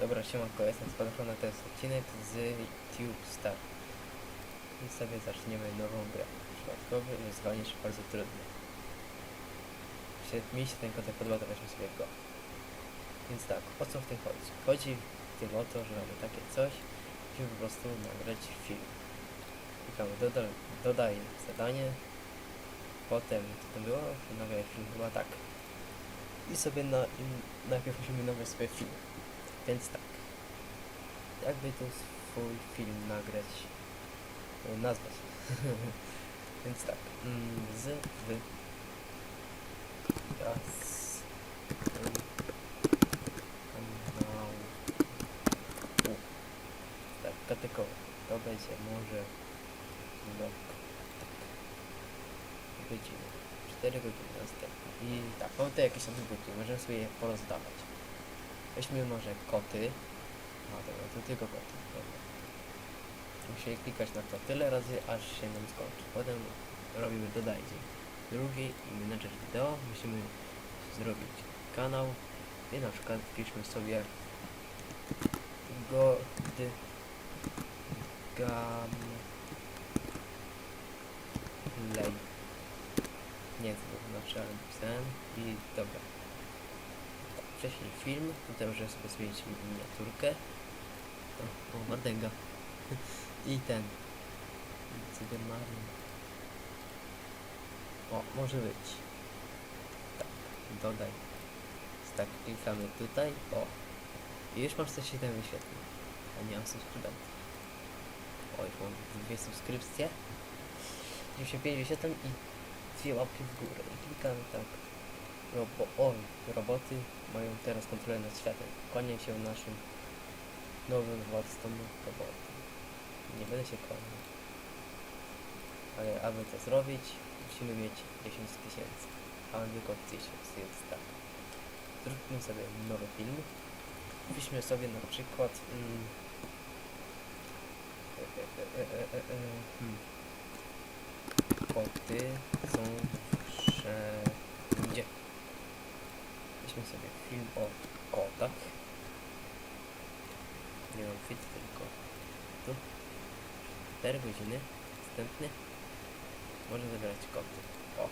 Dobra, siemanko, jestem Spadochrona, to jest odcinek z Tube Star. I sobie zaczniemy nową grę. Przypadkowy wyzwanie czy bardzo trudne. Jeśli mi się ten kontent podoba, to weźmy sobie go. Więc tak, o co w tym chodzi? Chodzi w tym o to, że mamy takie coś, musimy po prostu nagrać film. Klikamy dodaj, dodaj zadanie, potem, co tam było? Nagraj film, chyba tak. I sobie na, i najpierw musimy nagrać sobie film. Więc tak. Jakby tu swój film nagrać, e, nazwać. Więc tak. mm, Z, wy, raz, kanał, u. Tak, kategoria. To będzie może blok. Tak. Godziny. 4 godziny następne. I tak, mamy tu jakieś atrybuty, możemy sobie je porozdawać. Weźmy może koty. A dobra, to tylko koty. Dobra. Musimy klikać na to tyle razy, aż się nam skończy. Potem robimy dodajcie. Drugi menedżer wideo. Musimy zrobić kanał. I na przykład wpiszmy sobie go d gam lej. Nie to znaczy, ale napisałem. I dobra. Wcześniej film, tutaj możemy sobie zmienić miniaturkę. O, o. I ten. Cybermarin. O, może być. Tak, dodaj. Tak, klikamy tutaj. O. I już masz 107 wyświetleń. A nie mam subskrybentów. O, już mam dwie subskrypcje. 95 wyświetleń i dwie łapki w górę. I klikamy tak. Robo oj, roboty mają teraz kontrolę nad światem. Kłaniam się naszym nowym władcom roboty. Nie będę się kłaniał. Ale aby to zrobić, musimy mieć 10 tysięcy. A mam tylko 1000, więc tak. Zróbmy sobie nowy film. Wpiszmy sobie na przykład... Mm, e, e, e, e, e, e, hmm. Koty są wszędzie. Weźmy sobie film o kotach. Nie mam fit, tylko tu. 4 godziny. Następny. Można zabierać koty. O.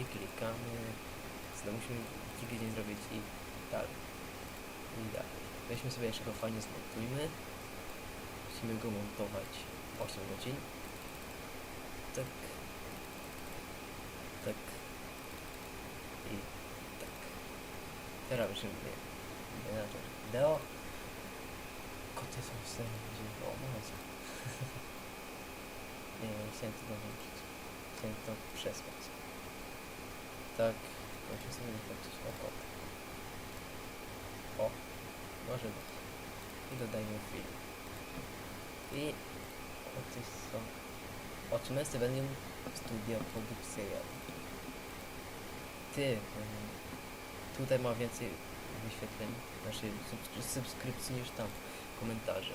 I klikamy. Znowu musimy kilka dzień zrobić i dalej. I dalej. Weźmy sobie jeszcze go fajnie zmontujmy. Musimy go montować 8 godzin. Tak. Tak. I tak. Teraz już nie menadżer wideo. Koty są w stanie będzie o może. nie wiem, chciałem to dołączyć. Chciałem to przesłać. Tak, muszę sobie wychodzić o kot. O, może być. I dodajmy film. I koty są. Otrzymaj stypendium studia produkcyjnego. Ty, mm, tutaj ma więcej wyświetleń, znaczy subskry- subskrypcji niż tam komentarze.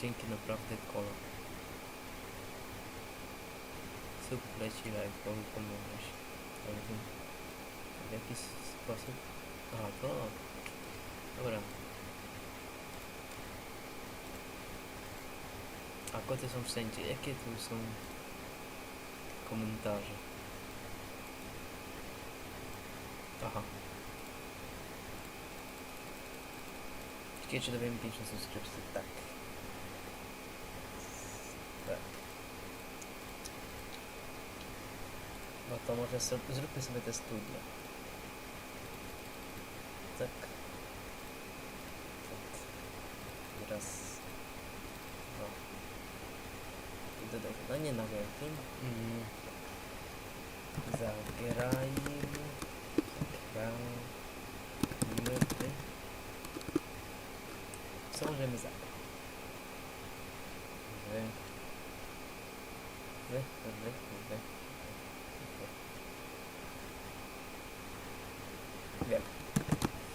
Dzięki naprawdę kolo. Sub leci live, bo mi pomogłeś. Ale w jaki sposób? Aha, to. Dobra. A koty są wszędzie. Jakie tu są komentarze? Aha. Ciekawe, czy dowiemy 50 subskrypcji. Tak. Tak. No to może zróbmy sobie te studia. Tak. Tak. Raz. No. I dodaj zadanie na wielkim. Mm. Wiem.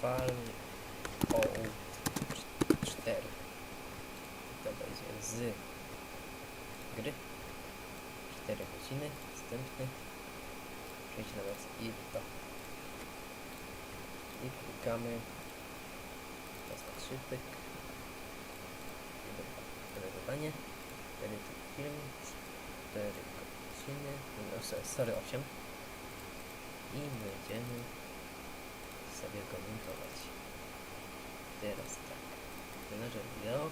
Fal o 4. To będzie z gry. 4 godziny. Następny. Przejdź na was i to. I klikamy Trzy pyk. Edytowanie. Edytuj film. Cztery godziny. No, so- sorry, osiem. I będziemy sobie go montować. Teraz tak. Trenerze wideo.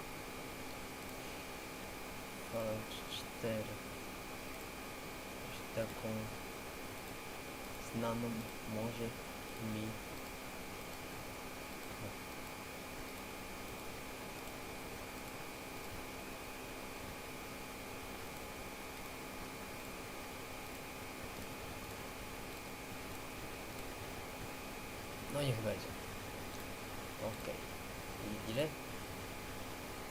Fallout 4. Jakąś taką znaną może mi No będzie. Okej. I ile?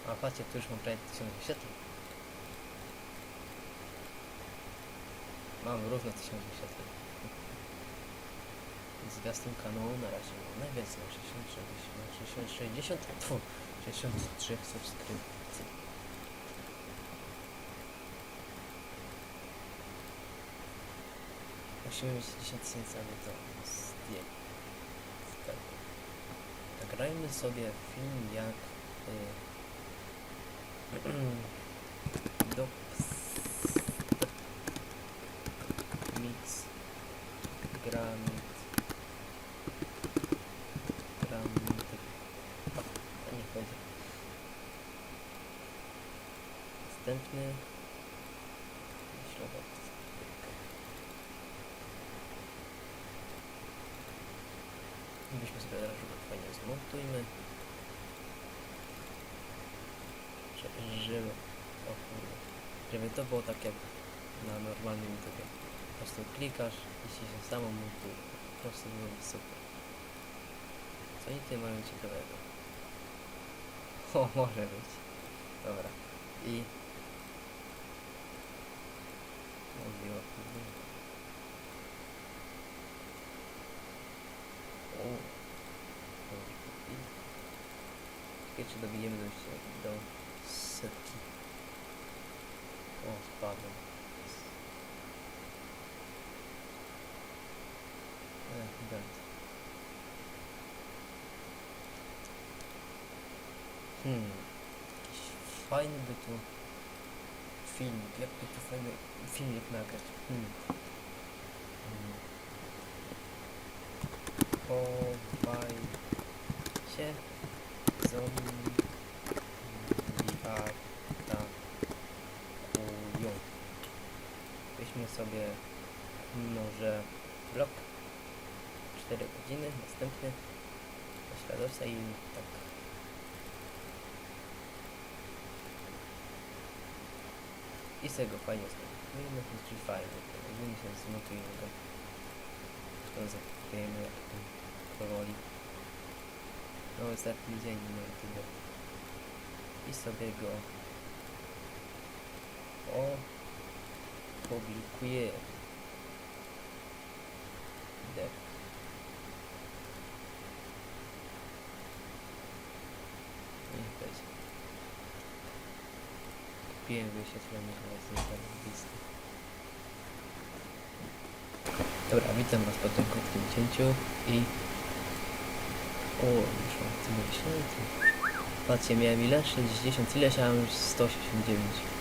A patrzcie, tu już mam prawie 1000 wyświetleń. Mam równo 1000 wyświetleń. Zwiastun kanału na razie mam najwięcej, mam 60, 60, 60, tfu, 63 subskrypcji. Musimy mieć 10 tysięcy, ale to zdjęć. Nagrajmy sobie film jak y, do mix granit granit a niech będzie następny środek. Byśmy sobie teraz fajnie zmontujmy. Żeby, o kurde, żeby to było tak jak na normalnym YouTubie. Po prostu klikasz i się samo montuje. Po prostu byłoby super. Co oni tutaj mają ciekawego? O, może być. Dobra. I... Mówiła, kurde. O. Ciekawe, czy dobijemy do, do setki. O, spadłem. Ech, gad. Hmm. Jakiś fajny by tu filmik. Jak by tu fajny filmik nagrać? Hmm. hmm. Chowaj się zombie Weźmy sobie może blok 4 godziny, następny śladowca i tak. I sobie go fajnie zmontujemy, czyli fajnie, jeżeli się zmontujemy go. To zakupujemy jak tam powoli. No ostatni dzień na YouTube. I sobie go opublikuję. Dek. Niech będzie. Kupiłem wyświetlenie chyba z zarobiste. Dobra, witam was po tym krótkim cięciu i... O, już mam tyle wyświetleń. Patrzcie, miałem ile? 60, ileś, a mam już 189.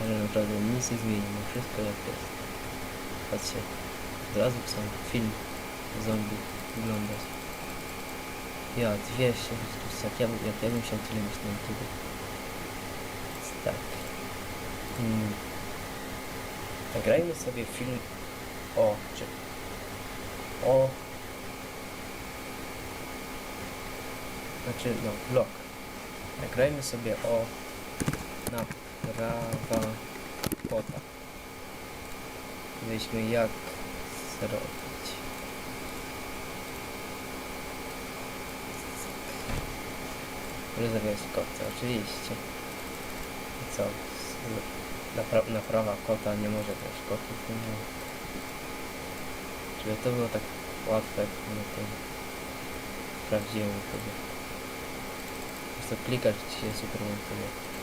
Ale naprawdę nic nie zmieni, no wszystko jak jest. Patrzcie, od razu chcą film zombie oglądać. Ja, 200, jak ja, jak ja bym chciał tyle na YouTube. Więc tak. Hmm. Nagrajmy sobie film o, czy o znaczy no vlog nagrajmy sobie o naprawa kota weźmy jak zrobić rezerwując kota oczywiście co z- napra naprawa kota nie może też kotów nie żeby to było tak łatwe jak na tym prawdziwym YouTube. Po prostu klikasz i się super montuje.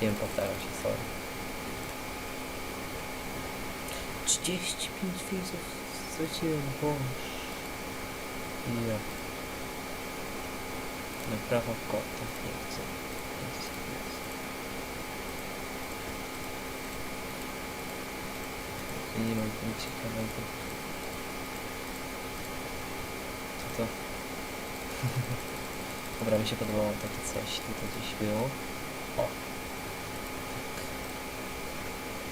Wiem, powtarzam się, sorry. 35 widzów straciłem, boż. Ja. Na prawo kota. Nie chcę. Nie mam nic ciekawego. Co to? Dobra, mi się podobało takie coś. Tutaj gdzieś było. O!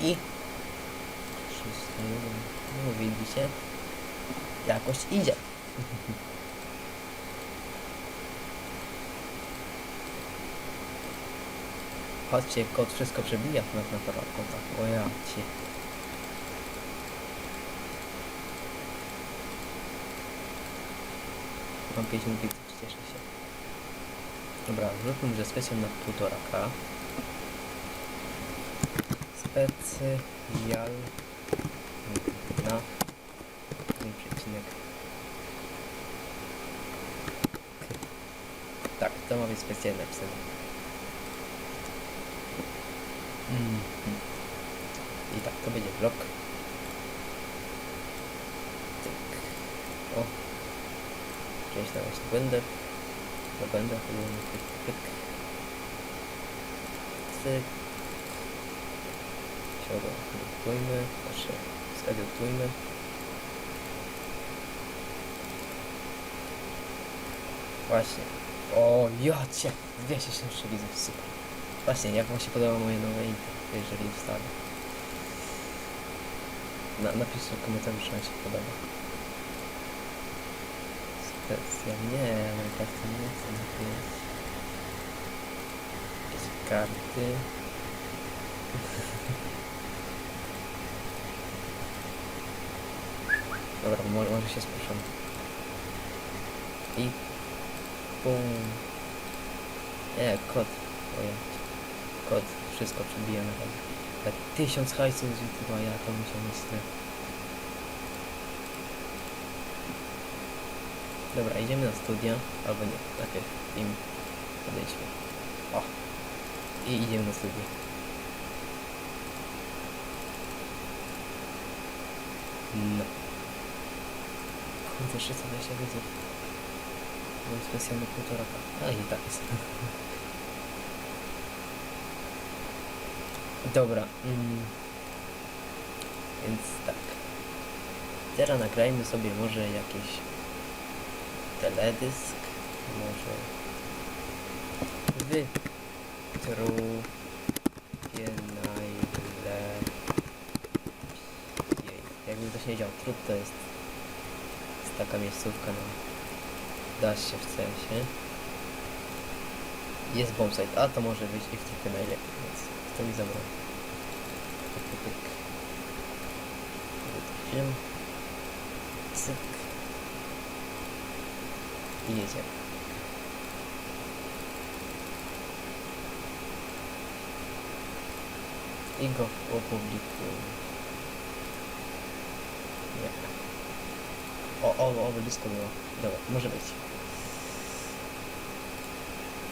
I... Wszystko, no widzicie? Jakoś idzie. Patrzcie, kot wszystko przebija na, na kota. O ja cię. Mam 5 minut, cieszę się. Dobra, zróbmy może specjal na półtoraka. Specjal na ten przecinek. Tak, to ma być specjalnie napisane. Mhm. I tak, to będzie blok. Tyk. O. Gdzieś tam właśnie będę. No będę, chyba pyk. Cyk. Edytujmy, znaczy zedytujmy. Właśnie. O, jacie! 273 widzów, super. Właśnie, jak wam się podoba moje nowe intro, jeżeli wstawię. Na, napiszcie w komentarzu, czy wam się podoba. Specjalnie, Minecraft nie chcę napisać. Jakieś karty. Dobra, może, może się spuszczam. I... Bum. Nie, kot. Oje. Kot. Wszystko razie. Ale tysiąc hajsów z YouTube'a, ja to musiał mieć tyle. Dobra, idziemy na studia. Albo nie, najpierw im podejdźmy. O! I idziemy na studia. No. Kurde, 320 widzów. Mam specjalny półtoraka. A i tak jest. Dobra. Mm. Więc tak. Teraz nagrajmy sobie może jakiś teledysk. Może wy trupie najlepiej. Jakby ktoś nie wiedział, trup to jest taka miejscówka na da się w sensie. Jest bombsite, a to może być i w trupie najlepiej, więc to mi zabrał. Film. Cyk. I jedziemy. I go opublikuję. O, o, o, blisko było. Dobra, może być.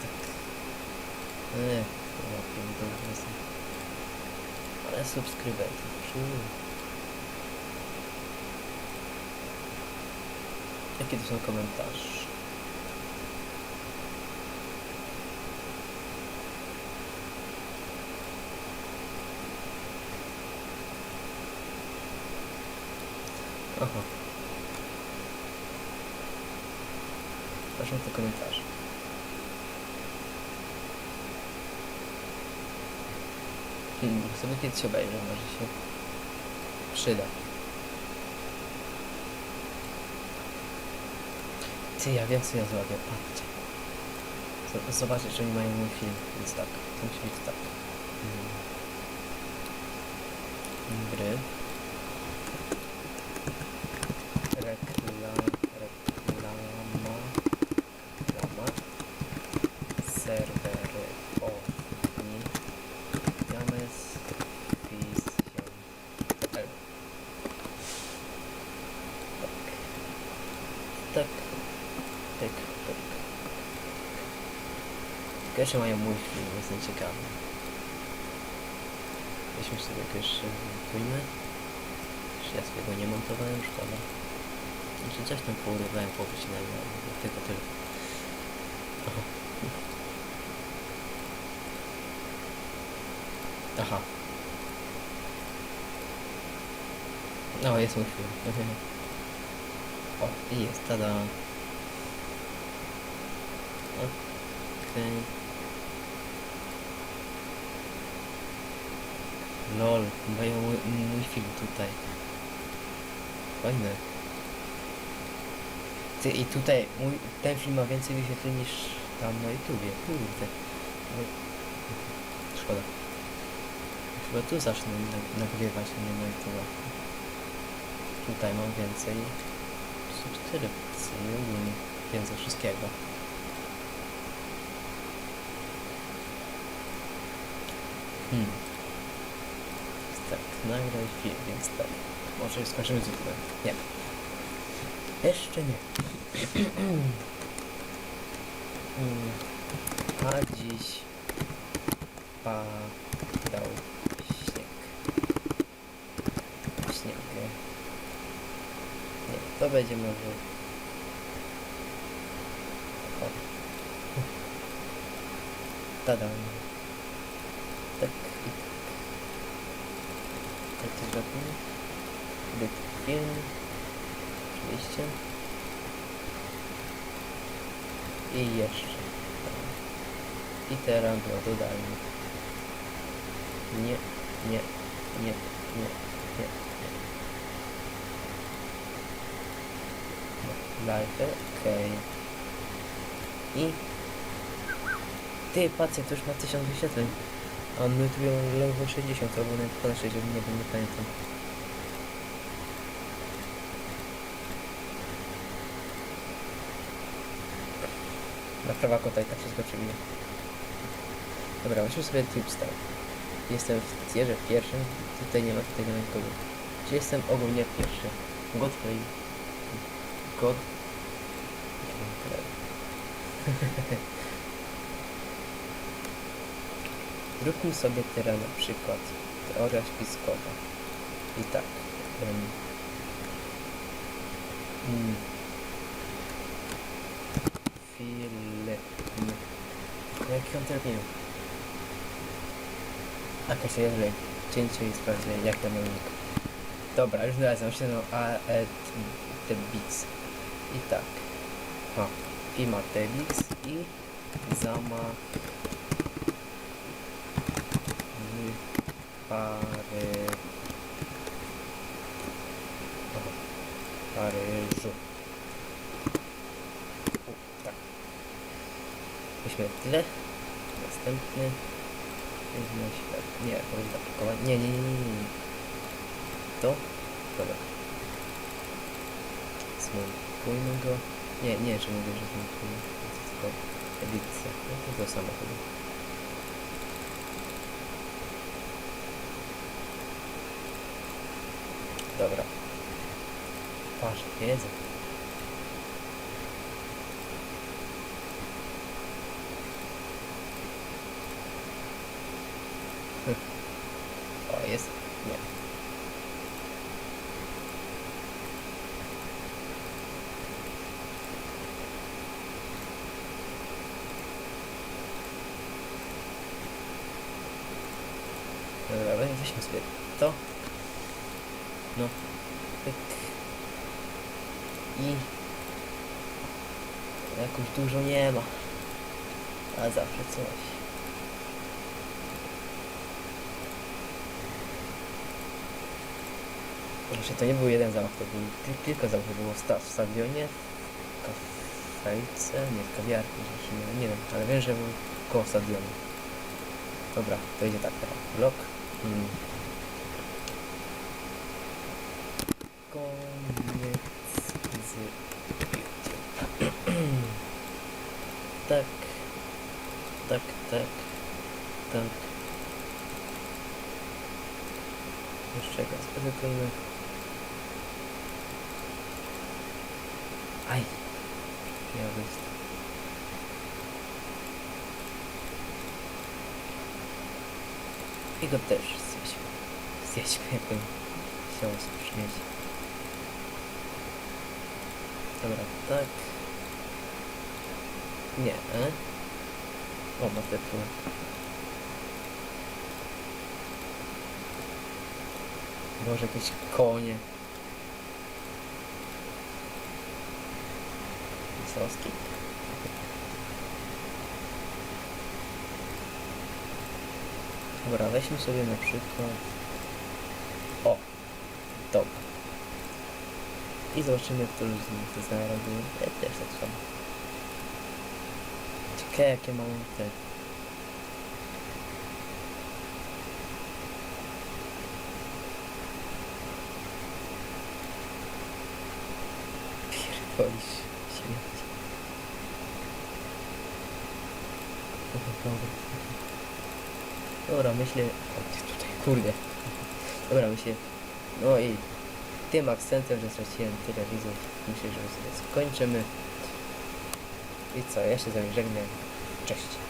Tak. Nie, chyba pierdolę jestem. Ale subskrybentów przyjmuję. Jakie to są. Proszę te komentarze. Hmm, sobie kiedyś obejrzę, może się przyda. Ty, ja wiem co ja zrobię, patrzcie. Zobaczcie, czy oni mają mój film, więc tak, to musi być tak. Gry. się mają mój film, jestem ciekawy. Weźmy sobie jakieś płynę. Już ja sobie go nie montowałem, szkoda. Znaczy coś tam porywałem, powycinałem, tylko tyle. Aha. Aha. No, jest mój film. o, i jest, tada. Okej. Okay. Lol, mają mój, film tutaj. Fajne. Ty, i tutaj mój, ten film ma więcej wyświetleń niż tam na YouTubie. Kurde. No, szkoda. Chyba tu zacznę na- nagrywać, a nie na YouTube. Tutaj mam więcej. Są cztery opcje, ogólnie więcej wszystkiego. Hmm. Nagraj film, więc tak. Może skończymy z YouTube. Nie. Jeszcze nie. A dziś padał śnieg. Śnieg. Nie, to będzie może... O. Tada. Tak i tak. Tak to zrobimy. Edyt film. Oczywiście. I jeszcze. I teraz go dodajmy. Nie, nie, nie, nie, nie. Live, okej. I... Ty, patrzcie, to już ma 1000 wyświetleń. A my tu mamy ledwo 60, albo nawet ponad 60, nie wiem, nie pamiętam. Na prawa kota i tak się skoczyli. Dobra, weźmy sobie tube start. Jestem w tierze pierwszym, tutaj nie ma, tutaj nie ma nikogo. Czy jestem ogólnie pierwszy? Godfrey. God... Zróbmy sobie teraz na przykład teoria spiskowa. I tak. Um, film. Termin? Jakaś to jest cięcie i sprawdzę jak to miał nick. Dobra, już znalazłem się no a e, the beats. I tak. O, Fima Tebix i Zama Pary... Paryżu. U, tak. Wyświetlę. Następny. Weźmy świat. Nie, to będzie zapakowanie. Nie, nie, nie, nie, nie. To? Dobra. Zmontujmy go. Nie, nie, że mówię, że zmontujmy. Jest tylko edycja. No to to samo chyba. Dobra. Patrz, jedzę. O, jest? Nie. Dobra, we- weźmy sobie to. No. Pyk. I... Jakoś dużo nie ma. A zawsze coś. Jeszcze to nie był jeden zamach, to był ki- kilka zamachów. Było w, sta- w stadionie, w kafejce, nie w kawiarni, nie, nie wiem, ale wiem, że był koło stadionu. Dobra, to idzie tak teraz. Blok. Mm. Koniec z Tak. Tak, tak. Tak. Jeszcze raz edytujmy. Miał być. I go też zjedźmy. Zjedźmy, jakbym chciał brzmieć. Dobra, tak. Nie, e? O, ma tytuł. Może jakieś konie. Soski. Dobra, weźmy sobie na przykład... O! Dobra. I zobaczymy, który z nich to znajdzie. Ja też tak samo. Ciekawe jakie mam te... myślę... Tutaj, kurde. Dobra, myślę... No i tym akcentem, że straciłem tyle widzów, myślę, że sobie skończymy. I co, ja się z wami żegnam. Cześć.